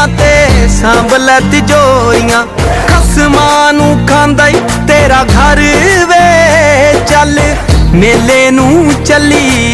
ਕੁੰਜੀਆਂ ਤੇ ਸਾਂਭ ਲੈ ਤਿਜੋਰੀਆਂ ਖਸਮਾਂ ਨੂੰ ਖਾਂਦਾ ਈ ਤੇਰਾ ਘਰ ਵੇ। ਚੱਲ ਮੇਲੇ ਨੂੰ ਚੱਲੀ